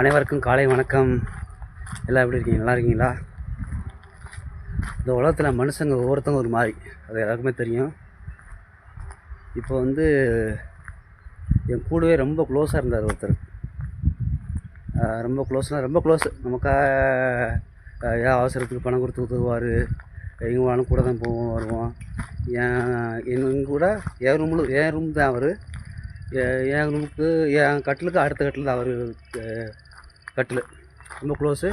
அனைவருக்கும் காலை வணக்கம். எல்லாம் எப்படி இருக்கீங்க? நல்லா இருக்கீங்களா? இந்த உலகத்தில் மனுஷங்க ஒவ்வொருத்தவங்க ஒரு மாதிரி. அது எல்லாருக்குமே தெரியும். இப்போ வந்து என் கூடவே ரொம்ப க்ளோஸாக இருந்தார் ஒருத்தர். ரொம்ப க்ளோஸ்னால் ரொம்ப க்ளோஸ் நமக்காக ஏன் அவசரத்துக்கு பணம் கொடுத்து உதவுவார். எங்கே வேணாலும் கூட தான் போவோம் வருவோம். என் எங்க கூட என் ரூமில் என் ரூம் தான் அவர். என் ரூமுக்கு என் கட்டிலுக்கு அடுத்த கட்டில் தான் அவர் கட்டில். ரொம்ப க்ளோஸு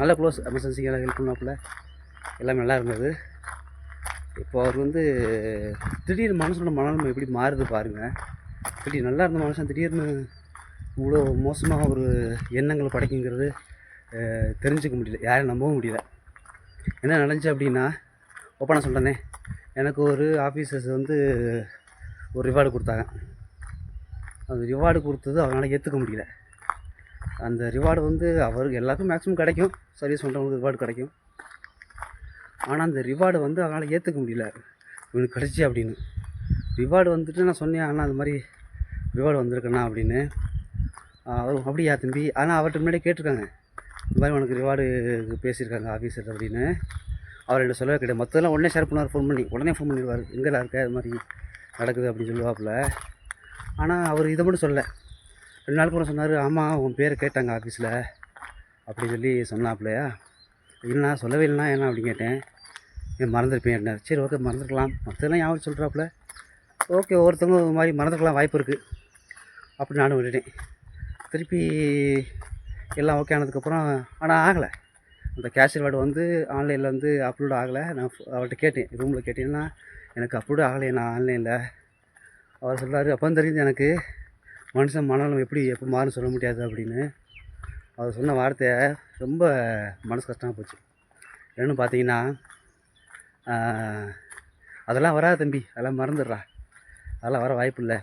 நல்ல க்ளோஸ் எமர்ஜென்சிக்கெல்லாம் ஹெல்ப் பண்ணாப்புல. எல்லாமே நல்லா இருந்தது. இப்போ அவர் வந்து திடீர்னு மனுஷனோட மனநிலைமை எப்படி மாறுது பாருங்கள் திடீர் நல்லா இருந்த மனுஷன் திடீர்னு இவ்வளோ மோசமாக ஒரு எண்ணங்களை படைக்குங்கிறது தெரிஞ்சுக்க முடியல. யாரையும் நம்பவும் முடியல. என்ன நடந்துச்சு அப்படின்னா ஓப்பனாக சொல்கிறேனே எனக்கு ஒரு ஆஃபீஸர்ஸ் வந்து ஒரு ரிவார்டு கொடுத்தாங்க. அந்த ரிவார்டு கொடுத்தது அவனால் ஏற்றுக்க முடியல. அந்த ரிவார்டு வந்து அவருக்கு எல்லாருக்கும் மேக்ஸிமம் கிடைக்கும். சர்வீஸ் பண்ணுறவங்களுக்கு ரிவார்டு கிடைக்கும். ஆனால் அந்த ரிவார்டு வந்து அவனால் ஏற்றுக்க முடியல. இவனுக்கு கிடச்சி அப்படின்னு. ரிவார்டு வந்துட்டு நான் சொன்னேன் ஆனால் அந்த மாதிரி ரிவார்டு வந்திருக்கண்ணா அப்படின்னு. அவர் அப்படியா தம்பி? ஆனால் அவர்கிட்ட முன்னாடி கேட்டிருக்காங்க. இந்த மாதிரி உனக்கு ரிவார்டு பேசியிருக்காங்க ஆஃபீஸர் அப்படின்னு. அவர் என்ன சொல்லவே கிடையாது. மொத்தம்லாம் உடனே ஷேர் பண்ணுவார் ஃபோன் பண்ணி. உடனே ஃபோன் பண்ணிடுவார். எங்கெல்லாம் இருக்க? அது மாதிரி நடக்குது அப்படின்னு சொல்லுவாப்புல. ஆனால் அவர் இதை மட்டும் சொல்லலை. ரெண்டு நாள் கூட சொன்னார் ஆமாம் உன் பேர் கேட்டாங்க ஆஃபீஸில் அப்படி சொல்லி சொன்னாப்புலையா. இல்லைண்ணா சொல்லவே இல்லைண்ணா என்ன அப்படின்னு கேட்டேன். ஏன் மறந்துருப்பேன் சரி ஓகே மறந்துருக்கலாம். மற்றதெல்லாம் ஞாபகம் சொல்கிறாப்புல ஓகே ஒவ்வொருத்தவங்க ஒரு மாதிரி மறந்துருக்கலாம் வாய்ப்பு இருக்குது அப்படி நானும் விட்டுட்டேன். திருப்பி எல்லாம் ஓகே ஆனதுக்கப்புறம் ஆனால் ஆகலை. அந்த கேஷியர் வார்டு வந்து ஆன்லைனில் வந்து அப்லோட் ஆகலை. நான் அவர்கிட்ட கேட்டேன். ரூமில் கேட்டேன்னா எனக்கு அப்லோட் ஆகலை நான் ஆன்லைனில் அவர் சொல்கிறாரு அப்போ தெரியுது எனக்கு. மனுஷன் மனநலம் எப்படி எப்போ மாறும் சொல்ல முடியாது அப்படின்னு அவர் சொன்ன வார்த்தை ரொம்ப மனசு கஷ்டமாக போச்சு. என்னென்னு பார்த்தீங்கன்னா அதெல்லாம் வராது தம்பி. அதெல்லாம் மறந்துடுறா. அதெல்லாம் வர வாய்ப்பு இல்லை.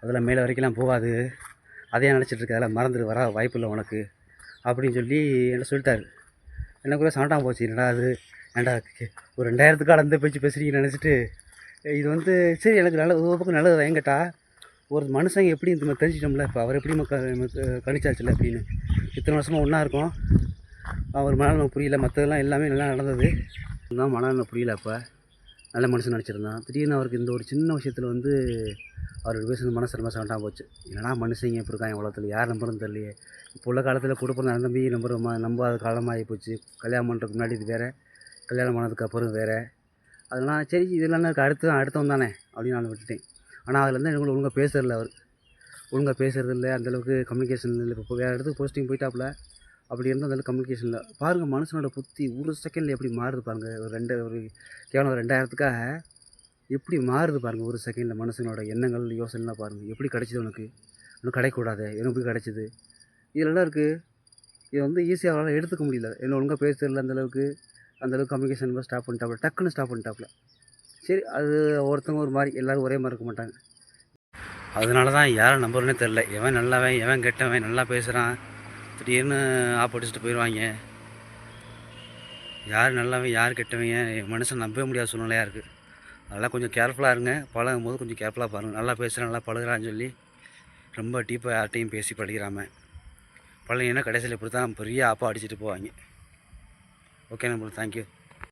அதெல்லாம் மேலே வரைக்கும்லாம் போகாது. அதையே நினச்சிட்டு அதெல்லாம் மறந்துடு வர வாய்ப்பு இல்லை உனக்கு அப்படின்னு சொல்லி என்ன சொல்லிட்டாரு. எனக்குள்ளே கூட சண்டை போச்சு. என்னடா அது ஏன்டா ஒரு ரெண்டாயிரத்துக்கு அந்த பேச்சு பேசுறீங்கன்னு நினச்சிட்டு இது வந்து சரி எனக்கு நல்லது ஒரு பக்கம் நல்லது தான் ஒரு மனுஷங்க எப்படி இந்த மாதிரி தெரிஞ்சிட்டோம்ல இப்போ அவர் எப்படி மக்க கணிச்சாச்சுல அப்படின்னு. இத்தனை வருஷமாக ஒன்றா இருக்கோம். அவர் மனநல புரியல. மற்றதெல்லாம் எல்லாமே நல்லா நடந்தது. தான் மனநல புரியல அப்போ. நல்ல மனுஷன் நினச்சிருந்தான் திடீர்னு அவருக்கு இந்த ஒரு சின்ன விஷயத்தில் வந்து அவர் பேசுகிற மனசு ரொம்ப சண்டாக போச்சு. என்னடா மனுஷங்க இப்படி இருக்காங்க உலகத்தில்? யார் நம்புறதுன்னு தெரியலையே. இப்போ உள்ள காலத்தில் கூட பிறந்த அண்ணன் தம்பி நம்புறோமா நம்பாத காலமாகி போச்சு. கல்யாணம் பண்ணுறதுக்கு முன்னாடி இது வேறு. கல்யாணம் பண்ணதுக்கு அப்புறம் வேறு. அதெல்லாம் சரி இதெல்லாம் எனக்கு அடுத்து அடுத்தவன் தானே அப்படின்னு நான் விட்டுட்டேன். ஆனால் அதில் இருந்தால் எங்களுக்கு ஒழுங்காக பேசுறதில்ல அவர். ஒழுங்காக பேசுறது இல்லை அந்தளவுக்கு கம்யூனிகேஷன் இல்லை. இப்போ வேறு இடத்துக்கு போஸ்டிங் போயிட்டாப்புல அப்படி இருந்தால் அந்தளவுக்கு கம்யூனிகேஷன் இல்லை. பாருங்கள் மனுஷனோட புத்தி ஒரு செகண்டில் எப்படி மாறுது பாருங்கள் ஒரு ரெண்டு ஒரு கேவலம் ரெண்டாயிரத்துக்காக எப்படி மாறுது பாருங்கள் ஒரு செகண்டில் மனுஷனோட எண்ணங்கள் யோசனைலாம் பாருங்கள் எப்படி கிடச்சிது உனக்கு? இன்னும் கிடைக்கூடாது எனக்கு எப்படி கிடச்சிது? இதெல்லாம் இருக்குது இதை வந்து ஈஸியாக அவரால் எடுத்துக்க முடியல. என்ன ஒழுங்காக பேசுறதில்ல அந்தளவுக்கு அந்தளவுக்கு கம்யூனிகேஷன் ஸ்டாப் பண்ணிட்டாப்புல. டக்குன்னு ஸ்டாப் பண்ணிட்டாப்புல. சரி அது ஒருத்தவங்க ஒரு மாதிரி எல்லோரும் ஒரே மாதிரி இருக்க மாட்டாங்க. அதனால தான் யாரை நம்புறனே தெரில எவன் நல்லவன் எவன் கெட்டவன் நல்லா பேசுகிறான் திடீர்னு ஆப்படிச்சுட்டு போயிடுவாங்க. யார் நல்லவன் யார் கெட்டவங்க மனுஷன் நம்பவே முடியாத சூழ்நிலையாக இருக்குது அதெல்லாம் கொஞ்சம் கேர்ஃபுல்லாக இருங்க. பழகும் போது கொஞ்சம் கேர்ஃபுல்லாக பாருங்கள் நல்லா பேசுகிறேன் நல்லா பழகுறான்னு சொல்லி ரொம்ப டீப்பாக யார்ட்டையும் பேசி பழகிறாம பழகினா கடைசியில் இப்படி தான் பெரிய ஆப்பாக அடிச்சுட்டு போவாங்க. ஓகே நம்மளுக்கு தேங்க்யூ